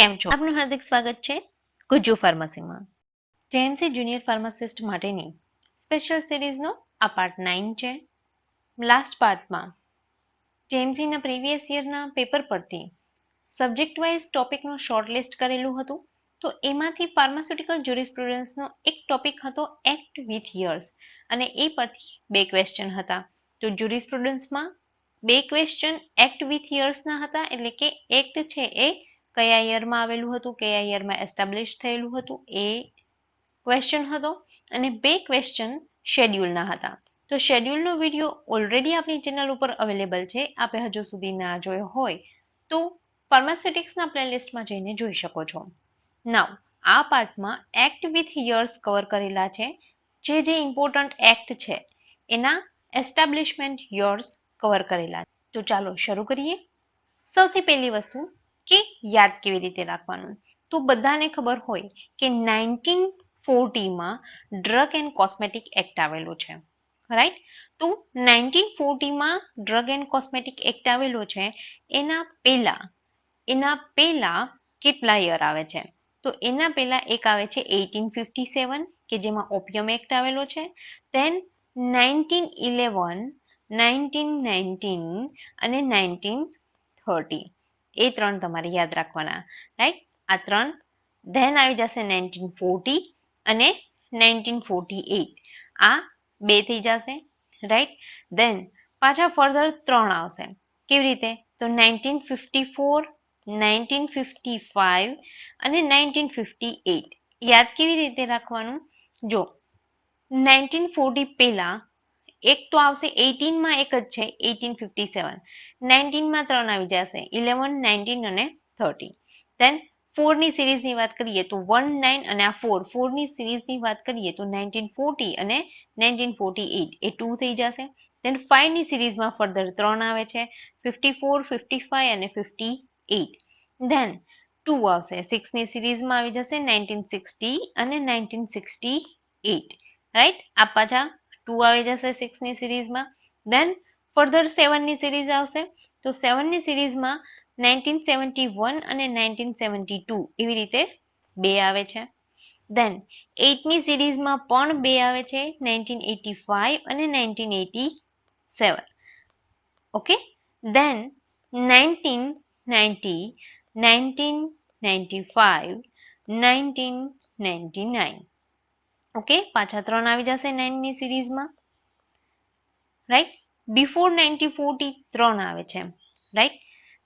કેમ છો? આપનું હાર્દિક સ્વાગત છે ગુજ્જુ ફાર્મસીમાં. જેએમસી જુનિયર ફાર્માસિસ્ટ માટેની સ્પેશિયલ સિરીઝનો આ પાર્ટ નાઇન છે. લાસ્ટ પાર્ટમાં જેએમસીના પ્રીવિયસ યરના પેપર પરથી સબ્જેક્ટ વાઇઝ ટોપિકનું શોર્ટલિસ્ટ કરેલું હતું. તો એમાંથી ફાર્માસ્યુટિકલ જ્યુરિસ્પ્રુડન્સનો એક ટોપિક હતો એક્ટ વિથ યર્સ અને એ પરથી બે ક્વેશ્ચન હતા. તો જ્યુરિસ્પ્રુડન્સમાં બે ક્વેશ્ચન એક્ટ વિથ યર્સના હતા. એટલે કે એક્ટ છે એ કયા યરમાં આવેલું હતું, કયા યરમાં એસ્ટાબ્લિશ થયેલું હતું, એ ક્વેશ્ચન હતો અને બે ક્વેશ્ચન શેડ્યુલના હતા. તો શેડ્યુલનો વીડિયો ઓલરેડી આપણી ચેનલ ઉપર અવેલેબલ છે, આપે હજુ સુધી ના જોયો હોય, તો ફાર્માસ્યુટિક્સના પ્લેલિસ્ટમાં જઈને જોઈ શકો છો. નાવ આ પાર્ટમાં એક્ટ વિથ યર્સ કવર કરેલા છે. જે જે ઇમ્પોર્ટન્ટ એક્ટ છે, એના એસ્ટાબ્લિશમેન્ટ યર્સ કવર કરેલા તો ચાલો શરૂ કરીએ. સૌથી પહેલી વસ્તુ કે યાદ કેવી રીતે રાખવાનું? તો બધાને ખબર હોય કે નાઇન્ટીન ફોર્ટીમાં ડ્રગ એન્ડ કોસ્મેટિક એક્ટ આવેલો છે રાઈટ તો નાઇન્ટીન ફોર્ટીમાં ડ્રગ એન્ડ કોસ્મેટિક એક્ટ આવેલો છે, એના પહેલા એના પહેલા કેટલા યર આવે છે? તો એના પહેલા એક આવે છે એઇટીન ફિફ્ટી સેવન, કે જેમાં ઓપિયમ એક્ટ આવેલો છે. Then nineteen eleven, nineteen nineteen અને નાઇન્ટીન થર્ટી. એ ત્રણ તમારે યાદ રાખવાના રાઈટ આ ત્રણ ધેન આવી જશે નાઇન્ટીન ફોર્ટી અને નાઇન્ટીન ફોર્ટી એઇટ આ બે થઈ જશે રાઈટ ધેન પાછા ફર્ધર ત્રણ આવશે. કેવી રીતે? તો nineteen fifty four nineteen fifty five અને નાઇન્ટીન ફિફ્ટી એઇટ યાદ કેવી રીતે રાખવાનું? જો નાઇન્ટીન ફોર્ટી પહેલા એક તો આવશે એટીનમાં એક જ છે એટીન ફિફ્ટી સેવન. નાઇન્ટીનમાં ત્રણ આવી જશે, ઇલેવન, નાઇન્ટીન અને થર્ટીન. દેન ફોરની સિરીઝની વાત કરીએ તો વન, નાઇન અને આ ફોર. ફોરની સિરીઝની વાત કરીએ તો નાઇન્ટીન ફોર્ટી અને નાઇન્ટીન ફોર્ટી એઇટ. એ ટુ થઈ જશે. દેન ફાઇવની સિરીઝમાં ફર્ધર ત્રણ આવે છે, ફિફ્ટી ફોર, ફિફ્ટી ફાઇવ અને ફિફ્ટી એઇટ. ધેન ટુ આવશે, સિક્સની સિરીઝમાં આવી જશે નાઇન્ટીન સિક્સટી અને નાઇન્ટીન સિક્સટી એઇટ. રાઈટ આ પાછા ટુ આવી જશે સિક્સની સિરીઝમાં દેન ફર્ધર સેવનની સિરીઝ આવશે. તો સેવનની સિરીઝમાં નાઇન્ટીન સેવન્ટી વન અને નાઇન્ટીન સેવન્ટી ટુ એવી રીતે બે આવે છે. દેન એઇટની સિરીઝમાં પણ બે આવે છે નાઇન્ટીન એટી ફાઇવ અને nineteen eighty seven okay then nineteen ninety nineteen ninety five nineteen ninety nine okay? પાછા ત્રણ આવી જશે નાઇનની સિરીઝમાં. રાઈટ બિફોર નાઇન્ટી ફોર્ટી ત્રણ આવે છે રાઈટ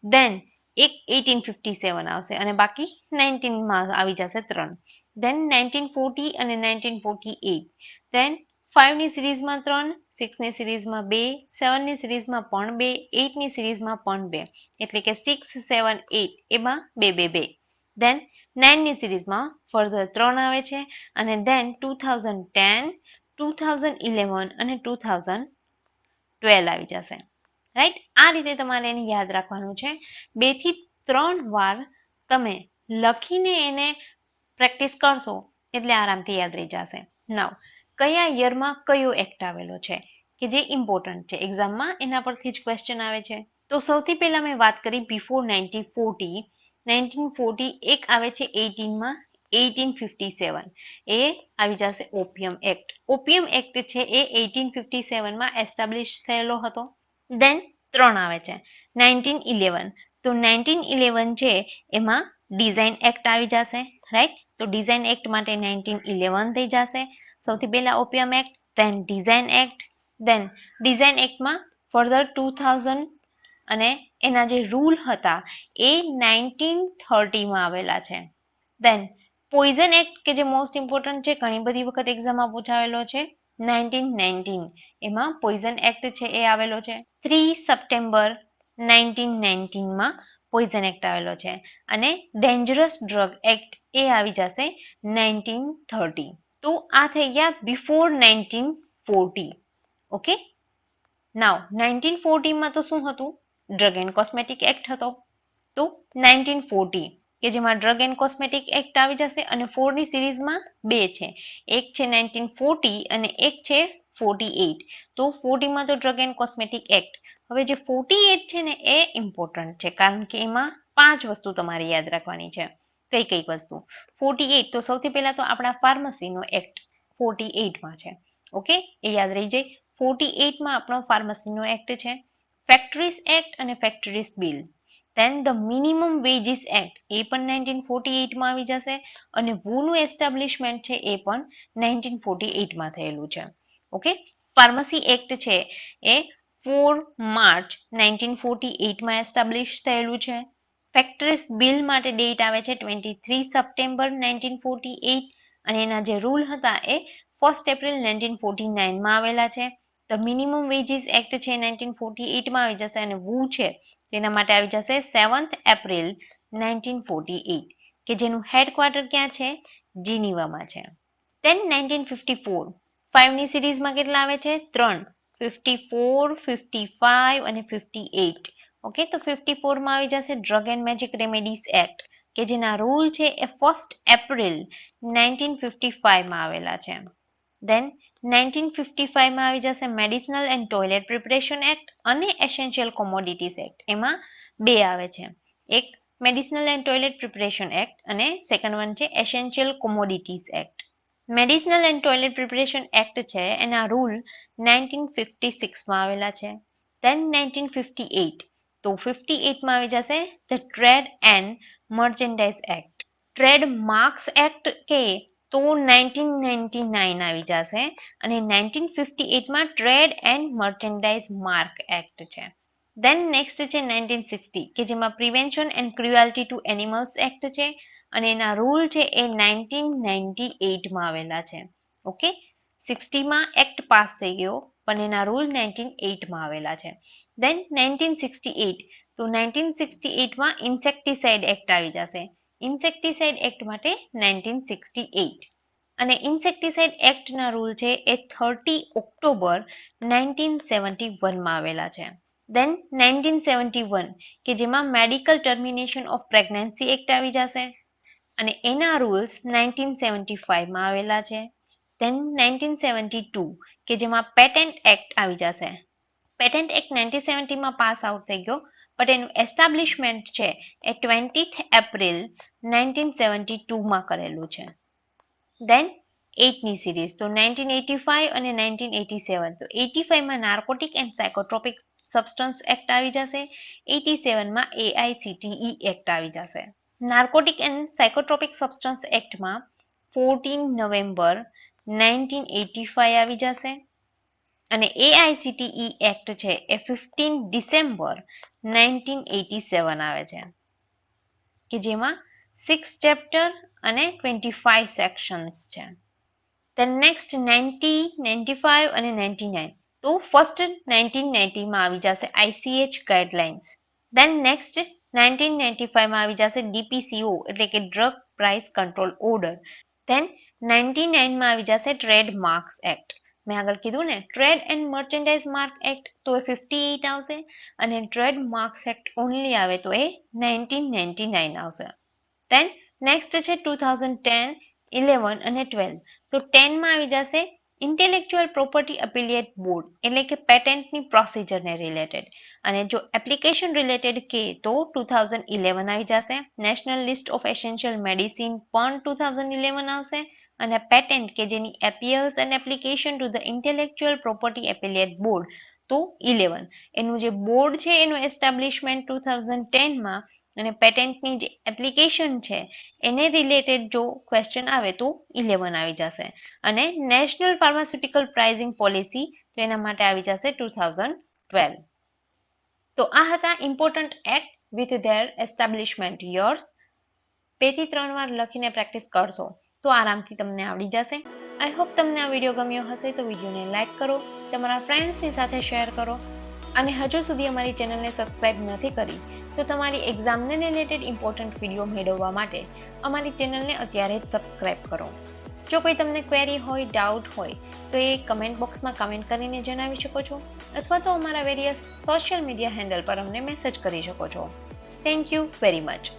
દેન એક એટીન ફિફ્ટી સેવન આવશે અને બાકી નાઇન્ટીનમાં આવી જશે ત્રણ. દેન નાઇન્ટીન ફોર્ટી અને નાઇન્ટીન ફોર્ટી એઇટ દેન ફાઇવની સિરીઝમાં ત્રણ સિક્સની સિરીઝમાં બે સેવનની સિરીઝમાં પણ બે એઇટની સિરીઝમાં પણ બે. એટલે કે સિક્સ સેવન એઇટ એમાં બે બે બે. દેન નાઇનની સિરીઝમાં ફર્ધર ત્રણ આવે છે અને then two thousand ten two thousand eleven અને ટુ થાઉઝન્ડ ટ્વેલ્વ આવી જશે. રાઈટ આ રીતે તમારે એને યાદ રાખવાનું છે. બેથી ત્રણ વાર તમે લખીને એને પ્રેક્ટિસ કરશો એટલે આરામથી યાદ રહી જશે. નવ કયા યરમાં કયો એક્ટ આવેલો છે? કે જે ઇમ્પોર્ટન્ટ છે. એક્ઝામમાં એના પરથી જ ક્વેશ્ચન આવે છે. તો સૌથી પહેલા મેં વાત કરી before nineteen forty nineteen forty એક આવે છે એટીનમાં એટીન ફિફ્ટી સેવન. એ આવી જશે ઓપિયમ એક્ટ. ઓપિયમ એક્ટ છે એ એટીન ફિફ્ટી સેવનમાં એસ્ટાબ્લિશ થયેલો હતો. દેન ત્રણ આવે છે. Nineteen eleven. તો નાઇન્ટીન ઇલેવન છે એમાં ડિઝાઇન એક્ટ આવી જશે રાઈટ તો ડિઝાઇન એક્ટ માટે નાઇન્ટીન ઇલેવન થઈ જશે. સૌથી પહેલા opium act then design act then design એક્ટમાં further two thousand અને એના જે રૂલ હતા એ નાઇન્ટીન થર્ટીમાં આવેલા છે. દેન પોઈઝન એક્ટ કે જે મોસ્ટ ઇમ્પોર્ટન્ટ છે, ઘણી બધી વખત એક્ઝામમાં પૂછાયેલો છે નાઇન્ટીન નાઇન્ટીન એમાં પોઈઝન એક્ટ છે એ આવેલો છે. થ્રી સપ્ટેમ્બર નાઇન્ટીન નાઇન્ટીનમાં પોઈઝન એક્ટ આવેલો છે. અને ડેન્જરસ ડ્રગ એક્ટ એ આવી જશે નાઇન્ટીન થર્ટી તો આ થઈ ગયા before nineteen forty okay now nineteen ફોર્ટીમાં તો શું હતું? ડ્રગ એન્ડ કોસ્મેટિક એક્ટ હતો. તો નાઇન્ટીન ફોર્ટી, કે જેમાં ડ્રગ એન્ડ કોસ્મેટિક એક્ટ આવી જશે અને ફોરની સિરીઝમાં બે છે. એક છે નાઇન્ટીન ફોર્ટી અને એક છે ફોર્ટી એઇટ તો ફોર્ટીમાં તો ડ્રગ એન્ડ કોસ્મેટિક એક્ટ હવે જે ફોર્ટી એઇટ છે ને, એ ઇમ્પોર્ટન્ટ છે, કારણ કે એમાં પાંચ વસ્તુ તમારે યાદ રાખવાની છે. કઈ કઈ વસ્તુ? ફોર્ટી એઇટ તો સૌથી પહેલા તો આપણા ફાર્મસીનો એક્ટ ફોર્ટી એઇટમાં છે. ઓકે એ યાદ રહી જાય. ફોર્ટી એઇટમાં આપણો ફાર્મસીનો એક્ટ છે. ફેક્ટરીઝ એક્ટ અને factories bill then the minimum wages act એ પણ નાઇન્ટીન ફોર્ટી એઇટમાં આવી જશે અને વુનું એસ્ટાબ્લિશમેન્ટ છે એ પણ નાઇન્ટીન ફોર્ટી એઇટમાં થયેલું છે. ઓકે ફાર્મસી એક્ટ છે એ ફોર માર્ચ નાઇન્ટીન ફોર્ટી એઇટમાં એસ્ટાબ્લિશ થયેલું છે. ફેક્ટરીઝ બિલ માટે ડેટ આવે છે twenty three September nineteen forty eight અને એના જે રૂલ હતા એ ફર્સ્ટ એપ્રિલ નાઇન્ટીન ફોર્ટી નાઇનમાં આવેલા છે. ધ મિનિમમ વેજીસ એક્ટ છે નાઇન્ટીન ફોર્ટી એટમાં આવી જશે અને વુ છે તેના માટે આવી જશે seventh April nineteen forty eight કે જેનું હેડક્વાર્ટર ક્યાં છે? જીનીવામાં છે. તેન નાઇન્ટીન ફિફ્ટી ફોર ફાઇવની સિરીઝમાં કેટલા આવે છે? ત્રણ. ફિફ્ટી ફોર ફિફ્ટી ફાઇવ અને ફિફ્ટી એટ ઓકે તો ફિફ્ટી ફોરમાં આવી જશે drug and magic remedies act કે જેના રૂલ છે એ ફર્સ્ટ એપ્રિલ નાઇન્ટીન ફિફ્ટી ફાઇવમાં આવેલા છે. દેન નાઇન્ટીન ફિફ્ટી ફાઇવમાં આવી જશે medicinal and toilet preparation act અને એસેન્શિયલ કોમોડિટીઝ એક્ટ. એમાં બે આવે છે. એક, medicinal and toilet preparation act અને સેકન્ડ વન છે, essential commodities act. Medicinal and toilet preparation act છે, એના રૂલ નાઇન્ટીન ફિફ્ટી સિક્સમાં આવેલા છે. દેન નાઇન્ટીન ફિફ્ટી એઇટ, તો ફિફ્ટી એઇટમાં આવી જશે the trade and merchandise act trade marks act કે તો નાઇન્ટીન નાઇન્ટી નાઇન આવી જશે અને nineteen fifty એટમાં trade and merchandise mark act છે. દેન નેક્સ્ટ છે નાઇન્ટીન સિક્સટી, કે જેમાં prevention and cruelty to animals act છે અને એના રૂલ છે એ નાઇન્ટીન નાઇન્ટી એટમાં આવેલા છે. ઓકે સિક્સટીમાં એક્ટ પાસ થઈ ગયો, પણ એના રૂલ નાઇન્ટીન એટમાં આવેલા છે. દેન નાઇન્ટીન સિક્સટી એટ, તો નાઇન્ટીન સિક્સટી એટમાં ઇન્સેક્ટિસાઇડ એક્ટ આવી જશે. ઇન્સેક્ટિસાઇડ એક્ટ માટે નાઇન્ટીન સિક્સટી એઇટ. અને ઇન્સેક્ટિસાઇડ એક્ટના રૂલ છે એ થર્ટી ઓક્ટોબર નાઇન્ટીન સેવન્ટી વનમાં આવેલા છે. દેન નાઇન્ટીન સેવન્ટી વન, કે જેમાં medical termination of pregnancy act આવી જશે. અને એના રૂલ્સ નાઇન્ટીન સેવન્ટી ફાઇવમાં આવેલા છે. દેન નાઇન્ટીન સેવન્ટી ટુ, કે જેમાં પેટેન્ટ એક્ટ આવી જશે. પેટેન્ટ એક્ટ નાઇન્ટીન સેવન્ટીમાં પાસ આઉટ થઈ ગયો. બટ એનું એસ્ટાબ્લિશમેન્ટ છે એ ટ્વેન્ટીથ એપ્રિલ નાઇન્ટીન સેવન્ટી ટુમાં કરેલું છે. દેન એટની સિરીઝ તો નાઇન્ટીન એટી ફાઇવ અને નાઇન્ટીન એટી સેવન તો eighty ફાઇવમાં narcotic and psychotropic substance act આવી જશે. એટી સેવનમાં એઆઈસીટીઈ એક્ટ આવી જશે. Narcotic and psychotropic substance એક્ટમાં fourteen November nineteen eighty five આવી જશે. અને એઆઈસીટીઈ એક્ટ છે એ fifteen December nineteen eighty seven આવે છે. કે જેમાં સિક્સ ચેપ્ટર અને ટ્વેન્ટી ફાઇવ સેક્શન્સ છે. Then next ninety ninety five અને નાઇન્ટી નાઇન તો ફર્સ્ટ નાઇન્ટીન નાઇન્ટીમાં આવી જશે ICH guidelines then next nineteen ninety ફાઇવમાં આવી જશે ડીપીસીઓ એટલે કે drug price control order then ninety નાઇનમાં આવી જશે ટ્રેડ માર્ક્સ એક્ટ મેં આગળ કીધું ને trade and merchandise mark act તો એ ફિફ્ટી એઇટ આવશે અને ટ્રેડ માર્ક્સ એક્ટ ઓનલી આવે તો એ નાઇન્ટીન નાઇન્ટી નાઇન આવશે. દેન નેક્સ્ટ છે ટુ થાઉઝન્ડ ટેન ઇલેવન અને ટ્વેલ્વ તો ટેનમાં આવી જશે ઇન્ટેલેક્ચ્યુઅલ પ્રોપર્ટી અપિલિયેટ બોર્ડ એટલે કે પેટેન્ટની પ્રોસિજરને રિલેટેડ અને જો એપ્લિકેશન રિલેટેડ કે તો ટુ થાઉઝન્ડ ઇલેવન આવી જશે. National list of essential medicine પણ ટુ થાઉઝન્ડ ઇલેવન આવશે. અને પેટેન્ટ કે જેની appeals and application to the intellectual property appellate board તો ઇલેવન એનું જે બોર્ડ છે, એનું એસ્ટાબ્લિશમેન્ટ ટુ થાઉઝન્ડ ટેનમાં અને પેટેન્ટની જે એપ્લિકેશન છે, એને રિલેટેડ જો ક્વેશ્ચન આવે તો ઇલેવન આવી જશે. અને નેશનલ ફાર્માસ્યુટિકલ પ્રાઇઝિંગ પોલિસી તો એના માટે આવી જશે ટુ થાઉઝન્ડ ટ્વેલ્વ તો આ હતા important act with their establishment years બેથી ત્રણ વાર લખીને પ્રેક્ટિસ કરશો. તો આરામથી તમને આવડી જશે. આઈ હોપ તમને આ વીડિયો ગમ્યો હશે, તો વિડીયોને લાઇક કરો, તમારા ફ્રેન્ડ્સની સાથે શેર કરો, અને હજુ સુધી અમારી ચેનલને સબસ્ક્રાઇબ નથી કરી, તો તમારી એક્ઝામને રિલેટેડ ઇમ્પોર્ટન્ટ વીડિયો મેળવવા માટે અમારી ચેનલને અત્યારે જ સબસ્ક્રાઇબ કરો. જો કોઈ તમને ક્વેરી હોય ડાઉટ હોય, તો એ કમેન્ટ બોક્સમાં કમેન્ટ કરીને જણાવી શકો છો, અથવા તો અમારા વેરિયસ સોશિયલ મીડિયા હેન્ડલ પર અમને મેસેજ કરી શકો છો. Thank you very much